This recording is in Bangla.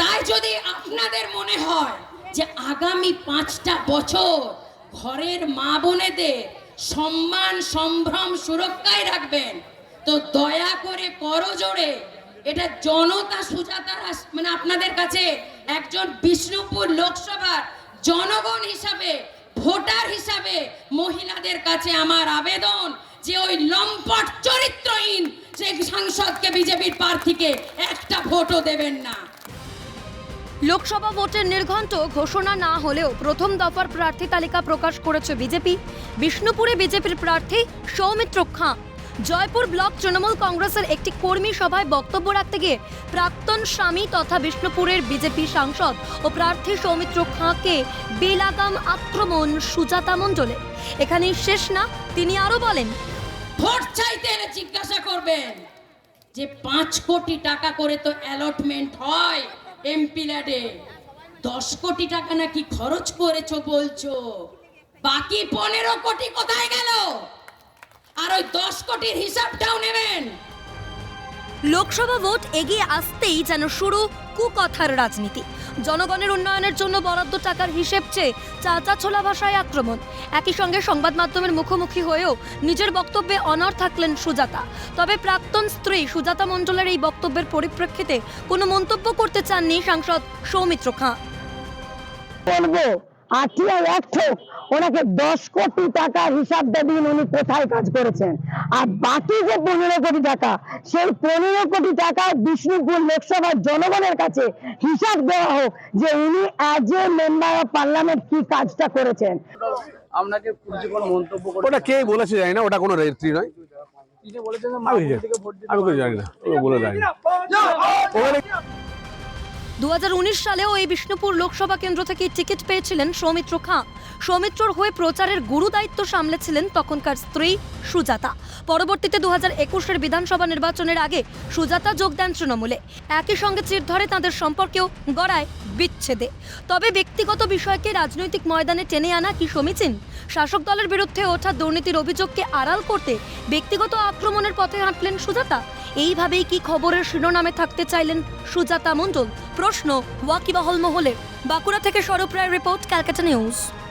তাই যদি আপনাদের মনে হয় যে আগামী পাঁচটা বছর ঘরের মা বোনেদের সম্মান, সম্ভ্রম সুরক্ষায় রাখবেন, তো দয়া করে করজোড়ে এটা জনতা সুজাতার মানে আপনাদের কাছে একজন বিষ্ণুপুর লোকসভার জনগণ হিসাবে, ভোটার হিসাবে মহিলাদের কাছে আমার আবেদন যে ওই লম্পট চরিত্রহীন যে সাংসদকে, বিজেপির প্রার্থীকে একটা ভোটও দেবেন না। লোকসভা ভোটের নির্ঘণ্ট ঘোষণা না হলেও প্রথম দফার প্রার্থী তালিকা প্রকাশ করেছে বিজেপি। বিষ্ণুপুরে বিজেপির প্রার্থী সৌমিত্র খাঁ। জয়পুর ব্লক তৃণমূল কংগ্রেসের একটি কর্মী সভায় বক্তব্য রাখতে গিয়ে প্রাক্তন স্বামী তথা বিষ্ণুপুরের বিজেপি সাংসদ ও প্রার্থী সৌমিত্র খাঁকে বেলাগাম আক্রমণ সুজাতা মণ্ডলে। এখানেই শেষ না, তিনি আরও বলেন, ভোট চাইতে জিজ্ঞাসা করবেন যে পাঁচ কোটি টাকা করে তো অ্যালটমেন্ট হয়। এমপি ল্যাডে দশ কোটি টাকা নাকি খরচ করেছ বলছো? বাকি পনেরো কোটি কোথায় গেল? আর ওই দশ কোটির হিসাবটাও নেবেন। লোকসভা ভোট এগিয়ে আসতেই যেন শুরু কুকথার রাজনীতি। জনগণের উন্নয়নের জন্য বরাদ্দ টাকার হিসেব চেয়ে চাচা ছোলা ভাষায় আক্রমণ। একই সঙ্গে সংবাদ মাধ্যমের মুখোমুখি হয়েও নিজের বক্তব্যে অনর থাকলেন সুজাতা। তবে প্রাক্তন স্ত্রী সুজাতা মণ্ডলের এই বক্তব্যের পরিপ্রেক্ষিতে কোনো মন্তব্য করতে চাননি সাংসদ সৌমিত্র খাঁ। আটিয়া এক ওনাকে দশ কোটি টাকার হিসাবটা দিন উনি কোথায় কাজ করেছেন আর বাকি যে পনেরো কোটি টাকা সেই পনেরো কোটি টাকা বিষ্ণুপুর লোকসভার জনগণের কাছে হিসাব দেওয়া হোক যে উনি as a member of parliament কি কাজটা করেছেন আপনাকে মন্তব্য করে ওটা কে বলেছে জানি না ওটা কোনো রেজিস্ট্রি নয় তিনি বলেছেন আমি জানি না বলে জানি না দু সালেও এই বিষ্ণুপুর লোকসভা কেন্দ্র থেকে টিকিট পেয়েছিলেন সৌমিত্র খাঁ। সৌমিত্রর হয়ে প্রচারের গুরু দায়িত্ব সামলেছিলেন তখনকার স্ত্রী সুজাতা। পরবর্তীতে দু হাজার একুশের বিধানসভা নির্বাচনের আগে সুজাতা যোগ দেন তৃণমূলে। একই সঙ্গে চির ধরে তাঁদের সম্পর্কেও গড়ায় বিচ্ছেদে। তবে ব্যক্তিগত বিষয়কে রাজনৈতিক ময়দানে টেনে আনা কি সমীচীন? শাসক দলের বিরুদ্ধে ওঠা দুর্নীতির অভিযোগকে আড়াল করতে ব্যক্তিগত আক্রমণের পথে হাঁটলেন সুজাতা। এইভাবেই কি খবরের শিরোনামে থাকতে চাইলেন সুজাতা মণ্ডল? প্রশ্ন, ওয়াকিবাহল মহলে। বাঁকুড়া থেকে সরব রিপোর্ট, ক্যালকাটা নিউজ।